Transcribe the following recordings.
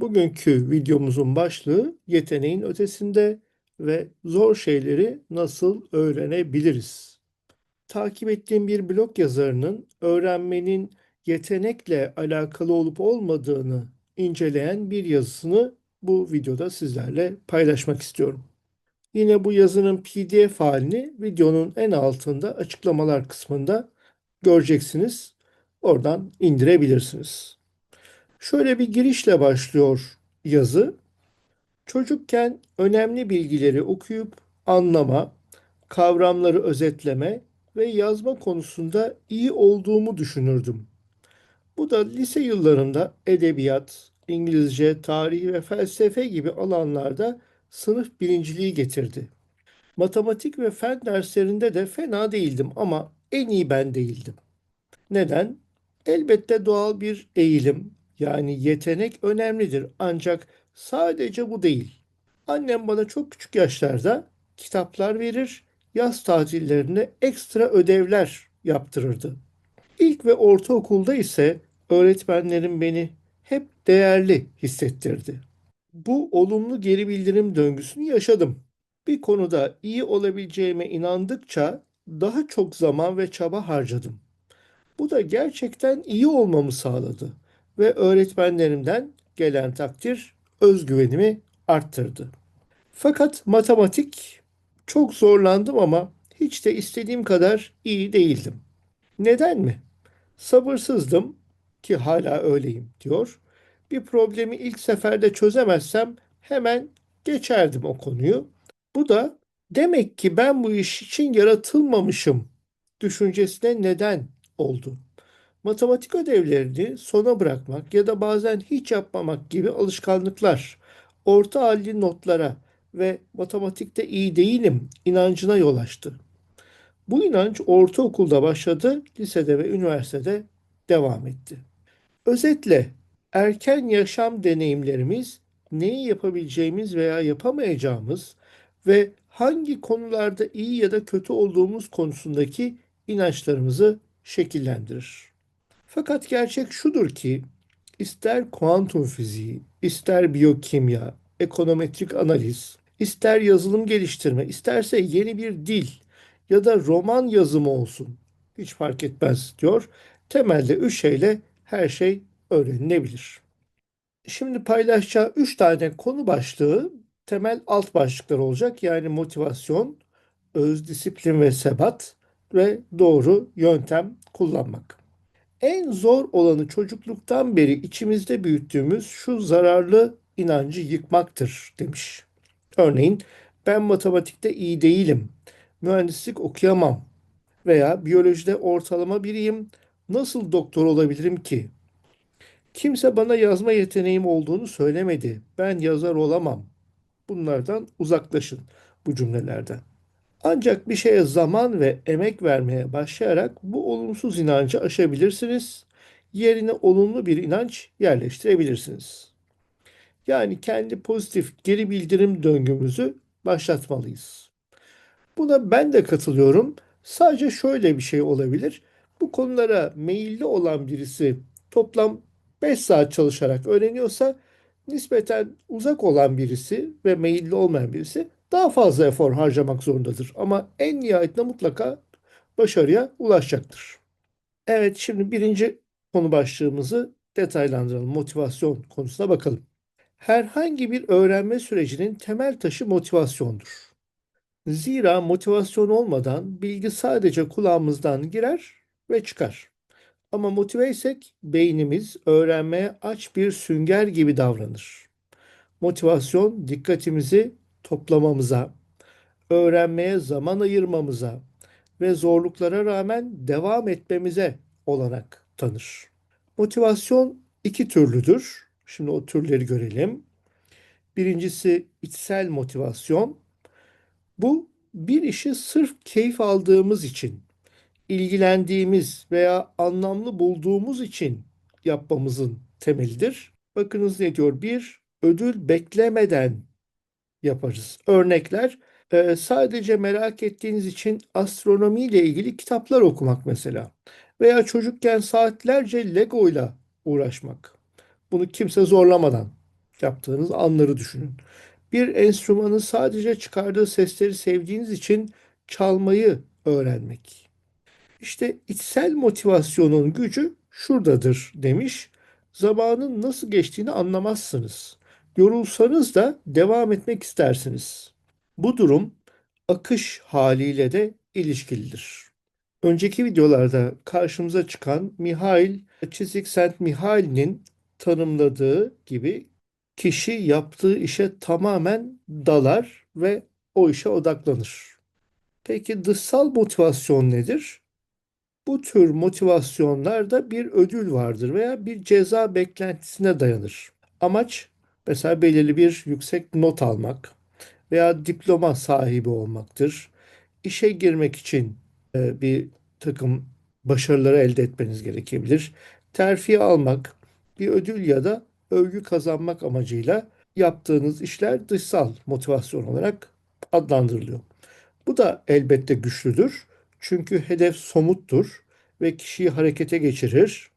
Bugünkü videomuzun başlığı yeteneğin ötesinde ve zor şeyleri nasıl öğrenebiliriz? Takip ettiğim bir blog yazarının öğrenmenin yetenekle alakalı olup olmadığını inceleyen bir yazısını bu videoda sizlerle paylaşmak istiyorum. Yine bu yazının PDF halini videonun en altında açıklamalar kısmında göreceksiniz. Oradan indirebilirsiniz. Şöyle bir girişle başlıyor yazı. Çocukken önemli bilgileri okuyup anlama, kavramları özetleme ve yazma konusunda iyi olduğumu düşünürdüm. Bu da lise yıllarında edebiyat, İngilizce, tarih ve felsefe gibi alanlarda sınıf birinciliği getirdi. Matematik ve fen derslerinde de fena değildim ama en iyi ben değildim. Neden? Elbette doğal bir eğilim, yani yetenek önemlidir ancak sadece bu değil. Annem bana çok küçük yaşlarda kitaplar verir, yaz tatillerine ekstra ödevler yaptırırdı. İlk ve ortaokulda ise öğretmenlerim beni hep değerli hissettirdi. Bu olumlu geri bildirim döngüsünü yaşadım. Bir konuda iyi olabileceğime inandıkça daha çok zaman ve çaba harcadım. Bu da gerçekten iyi olmamı sağladı ve öğretmenlerimden gelen takdir özgüvenimi arttırdı. Fakat matematik çok zorlandım ama hiç de istediğim kadar iyi değildim. Neden mi? Sabırsızdım ki hala öyleyim diyor. Bir problemi ilk seferde çözemezsem hemen geçerdim o konuyu. Bu da demek ki ben bu iş için yaratılmamışım düşüncesine neden oldu. Matematik ödevlerini sona bırakmak ya da bazen hiç yapmamak gibi alışkanlıklar orta halli notlara ve matematikte iyi değilim inancına yol açtı. Bu inanç ortaokulda başladı, lisede ve üniversitede devam etti. Özetle erken yaşam deneyimlerimiz neyi yapabileceğimiz veya yapamayacağımız ve hangi konularda iyi ya da kötü olduğumuz konusundaki inançlarımızı şekillendirir. Fakat gerçek şudur ki ister kuantum fiziği, ister biyokimya, ekonometrik analiz, ister yazılım geliştirme, isterse yeni bir dil ya da roman yazımı olsun hiç fark etmez diyor. Temelde üç şeyle her şey öğrenilebilir. Şimdi paylaşacağı üç tane konu başlığı temel alt başlıklar olacak. Yani motivasyon, öz disiplin ve sebat ve doğru yöntem kullanmak. En zor olanı çocukluktan beri içimizde büyüttüğümüz şu zararlı inancı yıkmaktır demiş. Örneğin ben matematikte iyi değilim, mühendislik okuyamam veya biyolojide ortalama biriyim, nasıl doktor olabilirim ki? Kimse bana yazma yeteneğim olduğunu söylemedi. Ben yazar olamam. Bunlardan uzaklaşın bu cümlelerden. Ancak bir şeye zaman ve emek vermeye başlayarak bu olumsuz inancı aşabilirsiniz. Yerine olumlu bir inanç yerleştirebilirsiniz. Yani kendi pozitif geri bildirim döngümüzü başlatmalıyız. Buna ben de katılıyorum. Sadece şöyle bir şey olabilir. Bu konulara meyilli olan birisi toplam 5 saat çalışarak öğreniyorsa nispeten uzak olan birisi ve meyilli olmayan birisi daha fazla efor harcamak zorundadır. Ama en nihayetinde mutlaka başarıya ulaşacaktır. Evet şimdi birinci konu başlığımızı detaylandıralım. Motivasyon konusuna bakalım. Herhangi bir öğrenme sürecinin temel taşı motivasyondur. Zira motivasyon olmadan bilgi sadece kulağımızdan girer ve çıkar. Ama motive isek beynimiz öğrenmeye aç bir sünger gibi davranır. Motivasyon dikkatimizi toplamamıza, öğrenmeye zaman ayırmamıza ve zorluklara rağmen devam etmemize olanak tanır. Motivasyon iki türlüdür. Şimdi o türleri görelim. Birincisi içsel motivasyon. Bu bir işi sırf keyif aldığımız için, ilgilendiğimiz veya anlamlı bulduğumuz için yapmamızın temelidir. Bakınız ne diyor? Bir, ödül beklemeden yaparız. Örnekler e, sadece merak ettiğiniz için astronomiyle ilgili kitaplar okumak mesela. Veya çocukken saatlerce Lego ile uğraşmak. Bunu kimse zorlamadan yaptığınız anları düşünün. Bir enstrümanın sadece çıkardığı sesleri sevdiğiniz için çalmayı öğrenmek. İşte içsel motivasyonun gücü şuradadır demiş. Zamanın nasıl geçtiğini anlamazsınız. Yorulsanız da devam etmek istersiniz. Bu durum akış haliyle de ilişkilidir. Önceki videolarda karşımıza çıkan Mihail Csikszentmihalyi'nin tanımladığı gibi kişi yaptığı işe tamamen dalar ve o işe odaklanır. Peki dışsal motivasyon nedir? Bu tür motivasyonlarda bir ödül vardır veya bir ceza beklentisine dayanır. Amaç mesela belirli bir yüksek not almak veya diploma sahibi olmaktır. İşe girmek için e, bir takım başarıları elde etmeniz gerekebilir. Terfi almak, bir ödül ya da övgü kazanmak amacıyla yaptığınız işler dışsal motivasyon olarak adlandırılıyor. Bu da elbette güçlüdür. Çünkü hedef somuttur ve kişiyi harekete geçirir.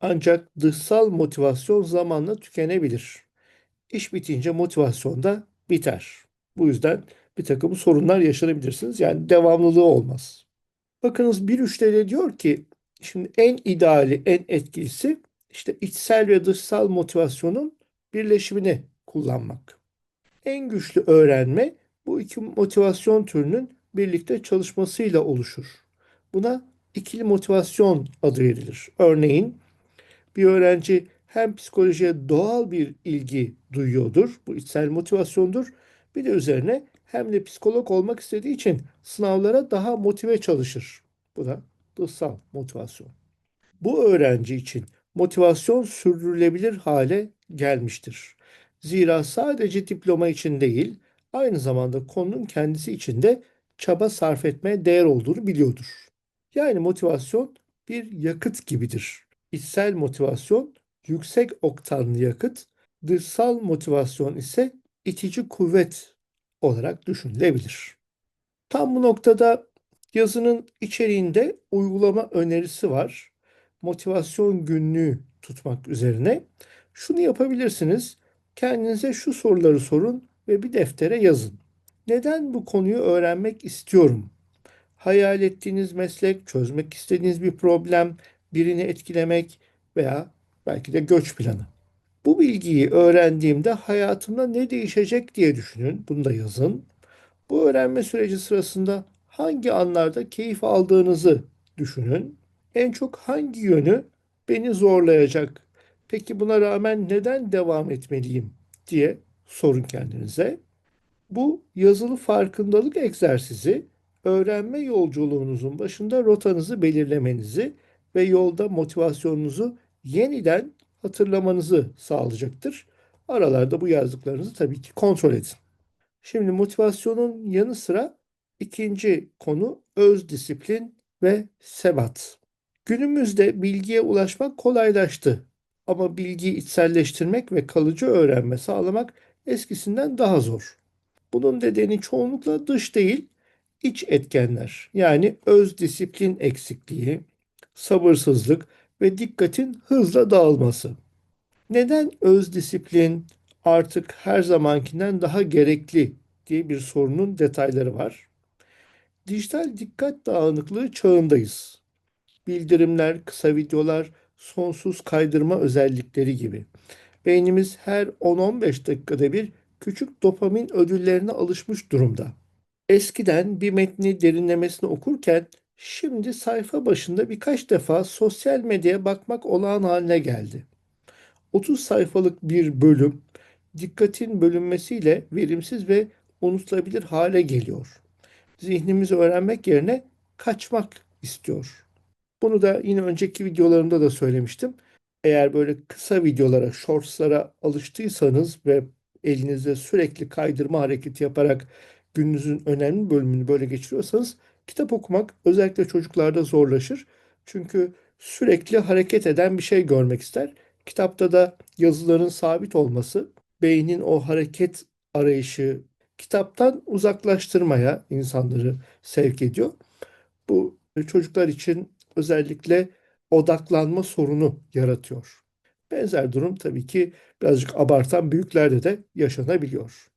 Ancak dışsal motivasyon zamanla tükenebilir. İş bitince motivasyon da biter. Bu yüzden bir takım sorunlar yaşanabilirsiniz. Yani devamlılığı olmaz. Bakınız bir üçte diyor ki şimdi en ideali, en etkilisi işte içsel ve dışsal motivasyonun birleşimini kullanmak. En güçlü öğrenme bu iki motivasyon türünün birlikte çalışmasıyla oluşur. Buna ikili motivasyon adı verilir. Örneğin bir öğrenci hem psikolojiye doğal bir ilgi duyuyordur, bu içsel motivasyondur. Bir de üzerine hem de psikolog olmak istediği için sınavlara daha motive çalışır. Bu da dışsal motivasyon. Bu öğrenci için motivasyon sürdürülebilir hale gelmiştir. Zira sadece diploma için değil, aynı zamanda konunun kendisi için de çaba sarf etmeye değer olduğunu biliyordur. Yani motivasyon bir yakıt gibidir. İçsel motivasyon yüksek oktanlı yakıt, dışsal motivasyon ise itici kuvvet olarak düşünülebilir. Tam bu noktada yazının içeriğinde uygulama önerisi var. Motivasyon günlüğü tutmak üzerine. Şunu yapabilirsiniz. Kendinize şu soruları sorun ve bir deftere yazın. Neden bu konuyu öğrenmek istiyorum? Hayal ettiğiniz meslek, çözmek istediğiniz bir problem, birini etkilemek veya belki de göç planı. Bu bilgiyi öğrendiğimde hayatımda ne değişecek diye düşünün. Bunu da yazın. Bu öğrenme süreci sırasında hangi anlarda keyif aldığınızı düşünün. En çok hangi yönü beni zorlayacak? Peki buna rağmen neden devam etmeliyim diye sorun kendinize. Bu yazılı farkındalık egzersizi öğrenme yolculuğunuzun başında rotanızı belirlemenizi ve yolda motivasyonunuzu yeniden hatırlamanızı sağlayacaktır. Aralarda bu yazdıklarınızı tabii ki kontrol edin. Şimdi motivasyonun yanı sıra ikinci konu öz disiplin ve sebat. Günümüzde bilgiye ulaşmak kolaylaştı. Ama bilgiyi içselleştirmek ve kalıcı öğrenme sağlamak eskisinden daha zor. Bunun nedeni çoğunlukla dış değil, iç etkenler. Yani öz disiplin eksikliği, sabırsızlık ve dikkatin hızla dağılması. Neden öz disiplin artık her zamankinden daha gerekli diye bir sorunun detayları var. Dijital dikkat dağınıklığı çağındayız. Bildirimler, kısa videolar, sonsuz kaydırma özellikleri gibi. Beynimiz her 10-15 dakikada bir küçük dopamin ödüllerine alışmış durumda. Eskiden bir metni derinlemesine okurken şimdi sayfa başında birkaç defa sosyal medyaya bakmak olağan haline geldi. 30 sayfalık bir bölüm dikkatin bölünmesiyle verimsiz ve unutulabilir hale geliyor. Zihnimizi öğrenmek yerine kaçmak istiyor. Bunu da yine önceki videolarımda da söylemiştim. Eğer böyle kısa videolara, shortslara alıştıysanız ve elinizde sürekli kaydırma hareketi yaparak gününüzün önemli bölümünü böyle geçiriyorsanız kitap okumak özellikle çocuklarda zorlaşır. Çünkü sürekli hareket eden bir şey görmek ister. Kitapta da yazıların sabit olması beynin o hareket arayışı kitaptan uzaklaştırmaya insanları sevk ediyor. Bu çocuklar için özellikle odaklanma sorunu yaratıyor. Benzer durum tabii ki birazcık abartan büyüklerde de yaşanabiliyor.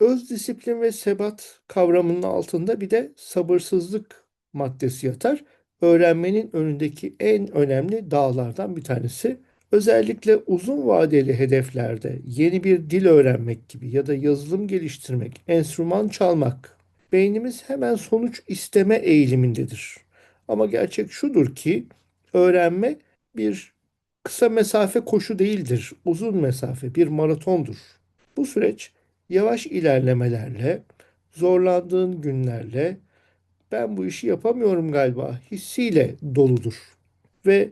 Öz disiplin ve sebat kavramının altında bir de sabırsızlık maddesi yatar. Öğrenmenin önündeki en önemli dağlardan bir tanesi. Özellikle uzun vadeli hedeflerde yeni bir dil öğrenmek gibi ya da yazılım geliştirmek, enstrüman çalmak, beynimiz hemen sonuç isteme eğilimindedir. Ama gerçek şudur ki öğrenme bir kısa mesafe koşu değildir, uzun mesafe, bir maratondur. Bu süreç yavaş ilerlemelerle, zorlandığın günlerle ben bu işi yapamıyorum galiba hissiyle doludur. Ve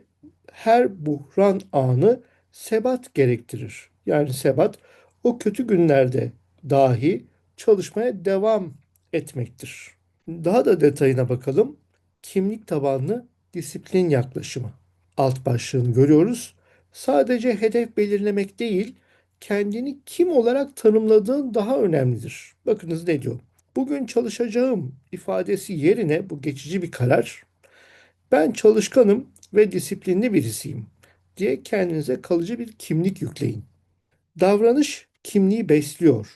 her buhran anı sebat gerektirir. Yani sebat o kötü günlerde dahi çalışmaya devam etmektir. Daha da detayına bakalım. Kimlik tabanlı disiplin yaklaşımı. Alt başlığını görüyoruz. Sadece hedef belirlemek değil, kendini kim olarak tanımladığın daha önemlidir. Bakınız ne diyor. Bugün çalışacağım ifadesi yerine bu geçici bir karar. Ben çalışkanım ve disiplinli birisiyim diye kendinize kalıcı bir kimlik yükleyin. Davranış kimliği besliyor.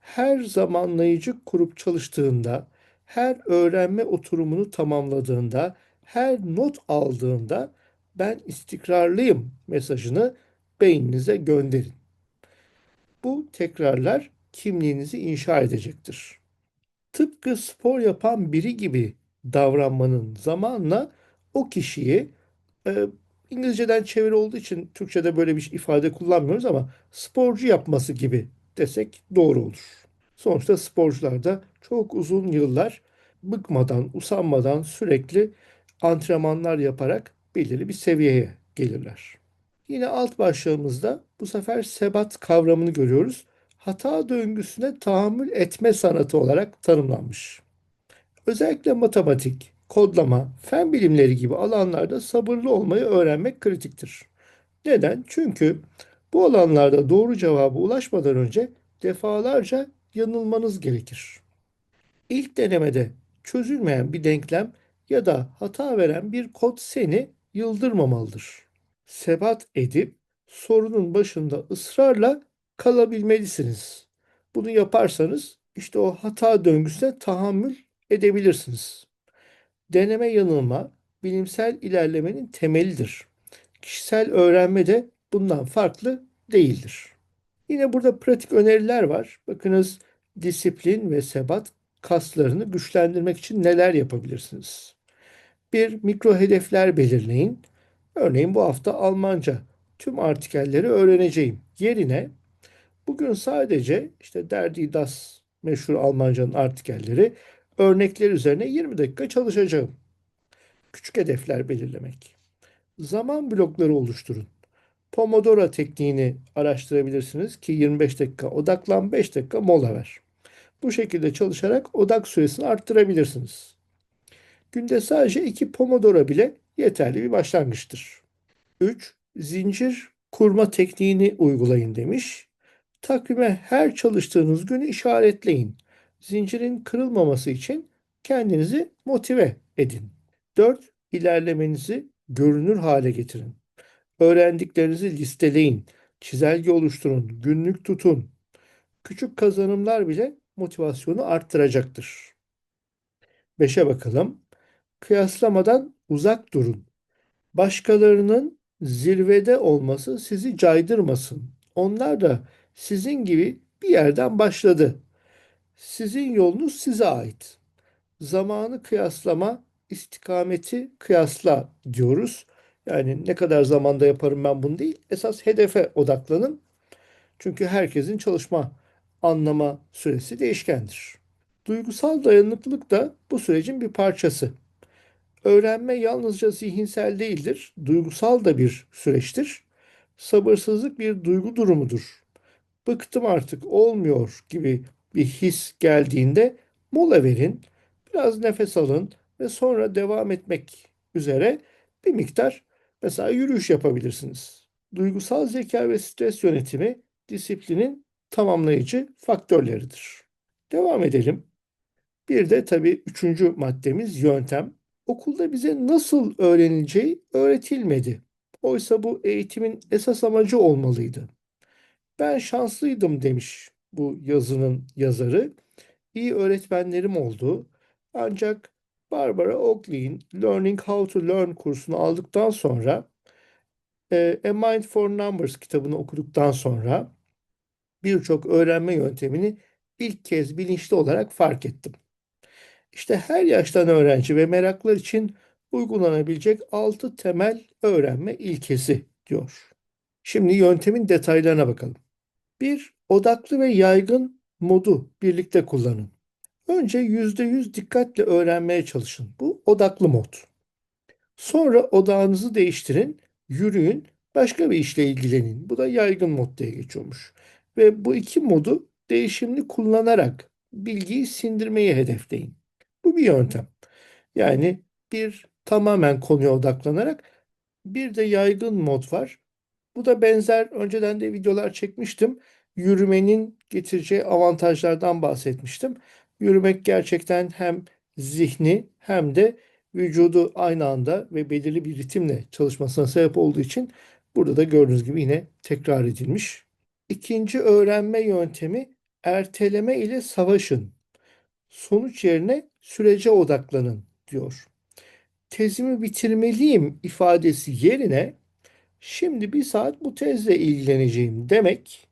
Her zamanlayıcı kurup çalıştığında, her öğrenme oturumunu tamamladığında, her not aldığında ben istikrarlıyım mesajını beyninize gönderin. Bu tekrarlar kimliğinizi inşa edecektir. Tıpkı spor yapan biri gibi davranmanın zamanla o kişiyi e, İngilizceden çeviri olduğu için Türkçe'de böyle bir ifade kullanmıyoruz ama sporcu yapması gibi desek doğru olur. Sonuçta sporcular da çok uzun yıllar bıkmadan, usanmadan sürekli antrenmanlar yaparak belirli bir seviyeye gelirler. Yine alt başlığımızda bu sefer sebat kavramını görüyoruz. Hata döngüsüne tahammül etme sanatı olarak tanımlanmış. Özellikle matematik, kodlama, fen bilimleri gibi alanlarda sabırlı olmayı öğrenmek kritiktir. Neden? Çünkü bu alanlarda doğru cevaba ulaşmadan önce defalarca yanılmanız gerekir. İlk denemede çözülmeyen bir denklem ya da hata veren bir kod seni yıldırmamalıdır. Sebat edip sorunun başında ısrarla kalabilmelisiniz. Bunu yaparsanız işte o hata döngüsüne tahammül edebilirsiniz. Deneme yanılma bilimsel ilerlemenin temelidir. Kişisel öğrenme de bundan farklı değildir. Yine burada pratik öneriler var. Bakınız disiplin ve sebat kaslarını güçlendirmek için neler yapabilirsiniz? Bir mikro hedefler belirleyin. Örneğin bu hafta Almanca tüm artikelleri öğreneceğim. Yerine bugün sadece işte derdi das meşhur Almancanın artikelleri örnekler üzerine 20 dakika çalışacağım. Küçük hedefler belirlemek. Zaman blokları oluşturun. Pomodoro tekniğini araştırabilirsiniz ki 25 dakika odaklan 5 dakika mola ver. Bu şekilde çalışarak odak süresini arttırabilirsiniz. Günde sadece 2 Pomodoro bile yeterli bir başlangıçtır. 3. Zincir kurma tekniğini uygulayın demiş. Takvime her çalıştığınız günü işaretleyin. Zincirin kırılmaması için kendinizi motive edin. 4. İlerlemenizi görünür hale getirin. Öğrendiklerinizi listeleyin, çizelge oluşturun, günlük tutun. Küçük kazanımlar bile motivasyonu arttıracaktır. 5'e bakalım. Kıyaslamadan uzak durun. Başkalarının zirvede olması sizi caydırmasın. Onlar da sizin gibi bir yerden başladı. Sizin yolunuz size ait. Zamanı kıyaslama, istikameti kıyasla diyoruz. Yani ne kadar zamanda yaparım ben bunu değil. Esas hedefe odaklanın. Çünkü herkesin çalışma anlama süresi değişkendir. Duygusal dayanıklılık da bu sürecin bir parçası. Öğrenme yalnızca zihinsel değildir, duygusal da bir süreçtir. Sabırsızlık bir duygu durumudur. Bıktım artık olmuyor gibi bir his geldiğinde mola verin, biraz nefes alın ve sonra devam etmek üzere bir miktar mesela yürüyüş yapabilirsiniz. Duygusal zeka ve stres yönetimi disiplinin tamamlayıcı faktörleridir. Devam edelim. Bir de tabii üçüncü maddemiz yöntem. Okulda bize nasıl öğrenileceği öğretilmedi. Oysa bu eğitimin esas amacı olmalıydı. Ben şanslıydım demiş bu yazının yazarı. İyi öğretmenlerim oldu. Ancak Barbara Oakley'in Learning How to Learn kursunu aldıktan sonra e, A Mind for Numbers kitabını okuduktan sonra birçok öğrenme yöntemini ilk kez bilinçli olarak fark ettim. İşte her yaştan öğrenci ve meraklar için uygulanabilecek 6 temel öğrenme ilkesi diyor. Şimdi yöntemin detaylarına bakalım. Bir, odaklı ve yaygın modu birlikte kullanın. Önce %100 dikkatle öğrenmeye çalışın. Bu odaklı mod. Sonra odağınızı değiştirin, yürüyün, başka bir işle ilgilenin. Bu da yaygın mod diye geçiyormuş. Ve bu iki modu değişimli kullanarak bilgiyi sindirmeyi hedefleyin. Bu bir yöntem. Yani bir tamamen konuya odaklanarak bir de yaygın mod var. Bu da benzer önceden de videolar çekmiştim. Yürümenin getireceği avantajlardan bahsetmiştim. Yürümek gerçekten hem zihni hem de vücudu aynı anda ve belirli bir ritimle çalışmasına sebep olduğu için burada da gördüğünüz gibi yine tekrar edilmiş. İkinci öğrenme yöntemi erteleme ile savaşın. Sonuç yerine sürece odaklanın diyor. Tezimi bitirmeliyim ifadesi yerine şimdi bir saat bu tezle ilgileneceğim demek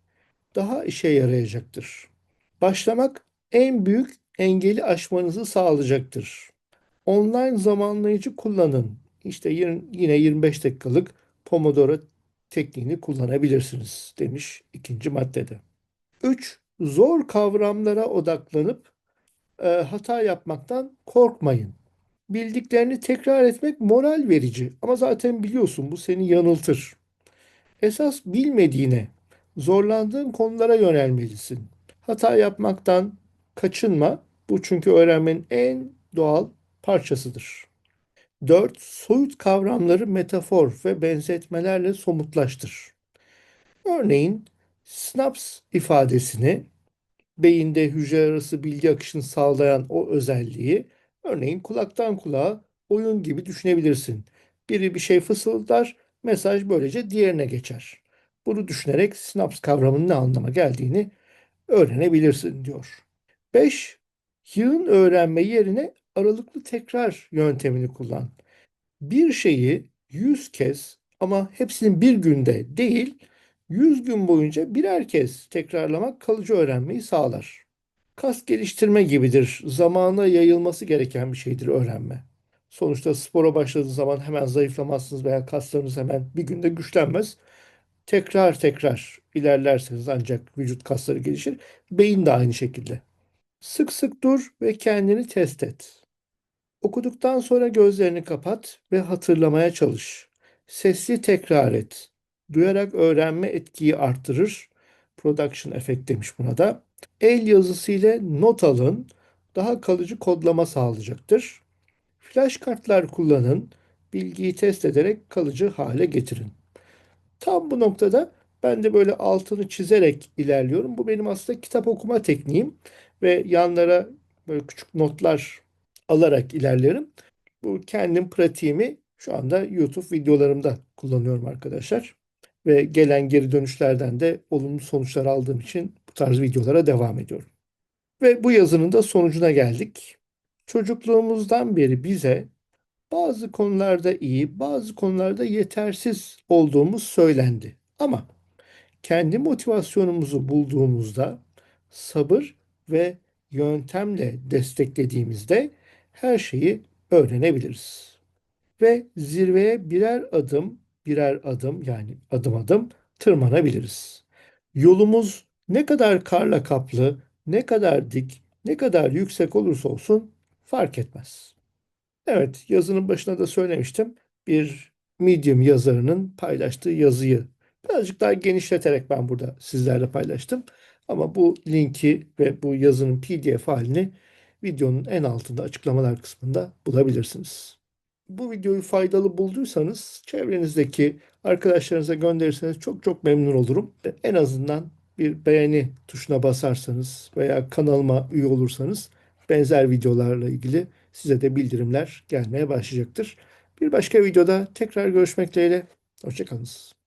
daha işe yarayacaktır. Başlamak en büyük engeli aşmanızı sağlayacaktır. Online zamanlayıcı kullanın. İşte yine 25 dakikalık Pomodoro tekniğini kullanabilirsiniz demiş ikinci maddede. 3. Zor kavramlara odaklanıp e, hata yapmaktan korkmayın. Bildiklerini tekrar etmek moral verici ama zaten biliyorsun bu seni yanıltır. Esas bilmediğine, zorlandığın konulara yönelmelisin. Hata yapmaktan kaçınma. Bu çünkü öğrenmenin en doğal parçasıdır. 4. Soyut kavramları metafor ve benzetmelerle somutlaştır. Örneğin snaps ifadesini beyinde hücre arası bilgi akışını sağlayan o özelliği örneğin kulaktan kulağa oyun gibi düşünebilirsin. Biri bir şey fısıldar, mesaj böylece diğerine geçer. Bunu düşünerek sinaps kavramının ne anlama geldiğini öğrenebilirsin diyor. 5. Yığın öğrenme yerine aralıklı tekrar yöntemini kullan. Bir şeyi 100 kez ama hepsinin bir günde değil, 100 gün boyunca birer kez tekrarlamak kalıcı öğrenmeyi sağlar. Kas geliştirme gibidir. Zamana yayılması gereken bir şeydir öğrenme. Sonuçta spora başladığınız zaman hemen zayıflamazsınız veya kaslarınız hemen bir günde güçlenmez. Tekrar tekrar ilerlerseniz ancak vücut kasları gelişir. Beyin de aynı şekilde. Sık sık dur ve kendini test et. Okuduktan sonra gözlerini kapat ve hatırlamaya çalış. Sesli tekrar et. Duyarak öğrenme etkiyi arttırır. Production effect demiş buna da. El yazısı ile not alın. Daha kalıcı kodlama sağlayacaktır. Flash kartlar kullanın. Bilgiyi test ederek kalıcı hale getirin. Tam bu noktada ben de böyle altını çizerek ilerliyorum. Bu benim aslında kitap okuma tekniğim ve yanlara böyle küçük notlar alarak ilerlerim. Bu kendim pratiğimi şu anda YouTube videolarımda kullanıyorum arkadaşlar. Ve gelen geri dönüşlerden de olumlu sonuçlar aldığım için bu tarz videolara devam ediyorum. Ve bu yazının da sonucuna geldik. Çocukluğumuzdan beri bize bazı konularda iyi, bazı konularda yetersiz olduğumuz söylendi. Ama kendi motivasyonumuzu bulduğumuzda sabır ve yöntemle desteklediğimizde her şeyi öğrenebiliriz. Ve zirveye birer adım, birer adım yani adım adım tırmanabiliriz. Yolumuz ne kadar karla kaplı, ne kadar dik, ne kadar yüksek olursa olsun fark etmez. Evet, yazının başına da söylemiştim. Bir Medium yazarının paylaştığı yazıyı birazcık daha genişleterek ben burada sizlerle paylaştım. Ama bu linki ve bu yazının PDF halini videonun en altında açıklamalar kısmında bulabilirsiniz. Bu videoyu faydalı bulduysanız çevrenizdeki arkadaşlarınıza gönderirseniz çok çok memnun olurum. En azından bir beğeni tuşuna basarsanız veya kanalıma üye olursanız benzer videolarla ilgili size de bildirimler gelmeye başlayacaktır. Bir başka videoda tekrar görüşmek dileğiyle. Hoşçakalınız.